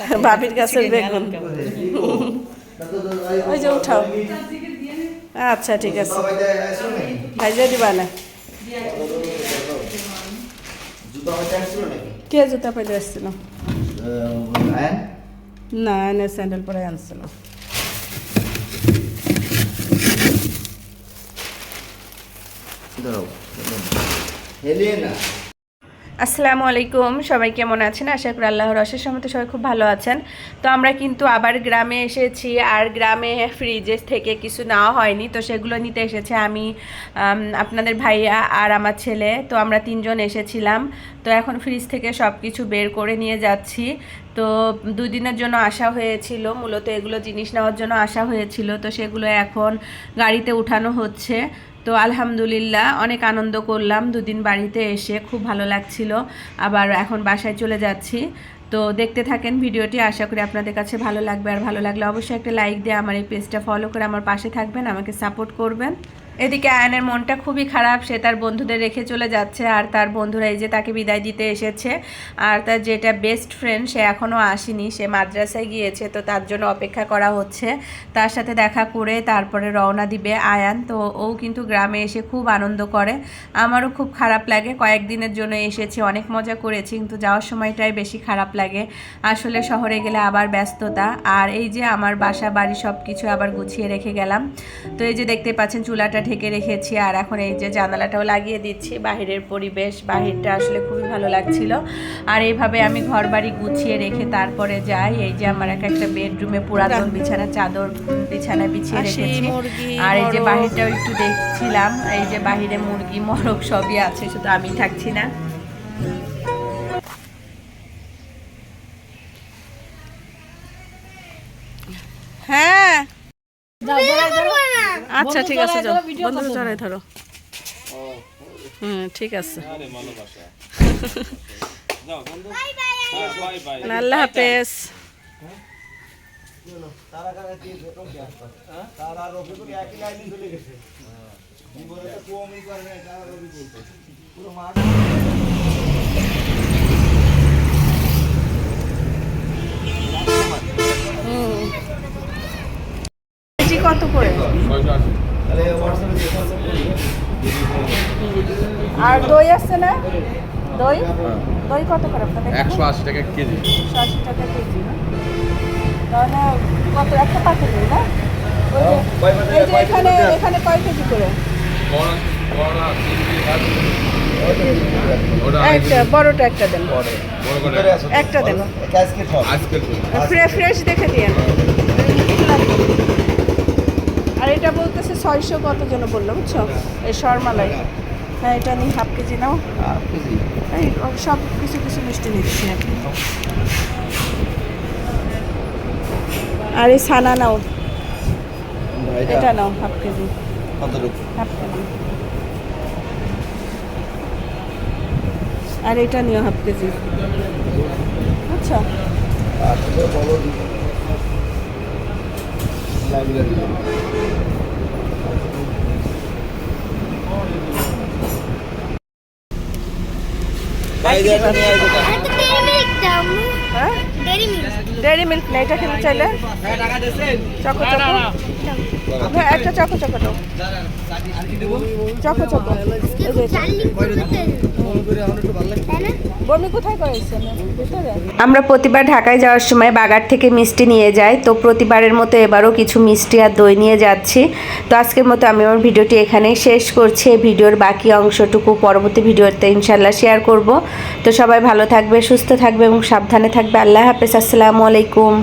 ভাবির গাছের বেগুন ওই যে উঠাও আচ্ছা ঠিক আছে। ভাইজা দিবা না। কে জুতা পাইলে আসছিল? না এনে স্যান্ডেল পরে আনছিল। দাঁড়াও হেলিয়ে না আসসালামু আলাইকুম। সবাই কেমন আছেন? আশা করি আল্লাহর অশেষ মতো সবাই খুব ভালো আছেন। তো আমরা কিন্তু আবার গ্রামে এসেছি আর গ্রামে ফ্রিজের থেকে কিছু নেওয়া হয়নি। তো সেগুলো নিতে এসেছে আমি আপনাদের ভাইয়া আর আমার ছেলে। তো আমরা তিনজন এসেছিলাম। তো এখন ফ্রিজ থেকে সব কিছু বের করে নিয়ে যাচ্ছি। তো দুই দিনের জন্য আসা হয়েছিল। মূলত এগুলো জিনিস নেওয়ার জন্য আসা হয়েছিল। তো সেগুলো এখন গাড়িতে উঠানো হচ্ছে। তো আলহামদুলিল্লাহ, অনেক আনন্দ করলাম। দুদিন বাড়িতে এসে খুব ভালো লাগছিল। আবার এখন বাসায় চলে যাচ্ছি। তো দেখতে থাকেন ভিডিওটি। আশা করি আপনাদের কাছে ভালো লাগবে। আর ভালো লাগলে অবশ্যই একটা লাইক দিয়ে আমার এই পেজটা ফলো করে আমার পাশে থাকবেন। আমাকে সাপোর্ট করবেন। এদিকে আয়নের মনটা খুবই খারাপ, সে তার বন্ধুদের রেখে চলে যাচ্ছে আর তার বন্ধুরা এই যে তাকে বিদায় দিতে এসেছে আর তার যেটা বেস্ট ফ্রেন্ড সে এখনও আসেনি, সে মাদ্রাসায় গিয়েছে তো তার জন্য অপেক্ষা করা হচ্ছে। তার সাথে দেখা করে তারপরে রওনা দিবে আয়ান, তো ও কিন্তু গ্রামে এসে খুব আনন্দ করে। আমারও খুব খারাপ লাগে, কয়েকদিনের জন্য এসেছি, অনেক মজা করেছি, কিন্তু যাওয়ার সময়টাই বেশি খারাপ লাগে। আসলে শহরে গেলে আবার ব্যস্ততা, আর এই যে আমার বাসা বাড়ি সব কিছু আবার গুছিয়ে রেখে গেলাম। তো এই যে দেখতে পাচ্ছেন চুলাটা ঢেকে রেখেছি আর এখন এই যে জানালাটাও লাগিয়ে দিচ্ছি। বাহিরের পরিবেশ বাহিরটা আসলে খুবই ভালো লাগছিল। আর এইভাবে আমি ঘর বাড়ি গুছিয়ে রেখে তারপরে যাই। এই যে আমার এক একটা বেডরুমে পুরাতন বিছানা চাদর বিছানা বিছিয়ে রেখেছি। আর এই যে বাহিরটাও একটু দেখছিলাম। এই যে বাহিরে মুরগি মরক সবই আছে শুধু আমি থাকছি না। হ্যাঁ। আচ্ছা ঠিক আছে যাও। বন্ধুরা চড়াই ধরো। হুম ঠিক আছে। আল্লাহ হাফেজ। তারা কারা কি তারা রবি করে একই লাইনে চলে গেছে জীবনে তো কমই করে না তারা রবি বলতে পুরো মাঠ হুম কেজি কত করে? আর দই আছে না? দই? দই কত করে আপনাদের একশো আশি টাকা কেজি। একশো আশি টাকা কেজি না? তাহলে কত? একটা পাখি দই না? এই যে এখানে এখানে কয় কেজি করে? একটা বড়টা একটা দেন। একটা দেন। ফ্রেশ ফ্রেশ দেখে দিয়েন। এটা বলতেছে ছয়শো কত যেন বলল বুঝছ? এই শর্মালাই। হ্যাঁ এটা নিই হাফ কেজি নাও। এই সব কিছু কিছু মিষ্টি নিচ্ছি আর। এই ছানা নাও। এটা নাও হাফ কেজি। Half KG. আর এটা নিও হাফ কেজি। আচ্ছা আচ্ছা বলো লাইব্রেরি হ্যাঁ? মিল্ক না এটা খেতে চাইলে চকো চকো। হ্যাঁ একটা চকো চকো দাও। Choco choco. আমরা প্রতিবার ঢাকায় যাওয়ার সময় বাগার থেকে মিষ্টি নিয়ে যাই, তো প্রতিবারের মতো এবারও কিছু মিষ্টি আর দই নিয়ে যাচ্ছি। তো আজকের মতো আমি আমার ভিডিওটি এখানেই শেষ করছি। এই ভিডিওর বাকি অংশটুকু পরবর্তী ভিডিওতে ইনশাল্লাহ শেয়ার করব। তো সবাই ভালো থাকবে, সুস্থ থাকবে এবং সাবধানে থাকবে। আল্লাহ হাফেজ। আসসালামু আলাইকুম।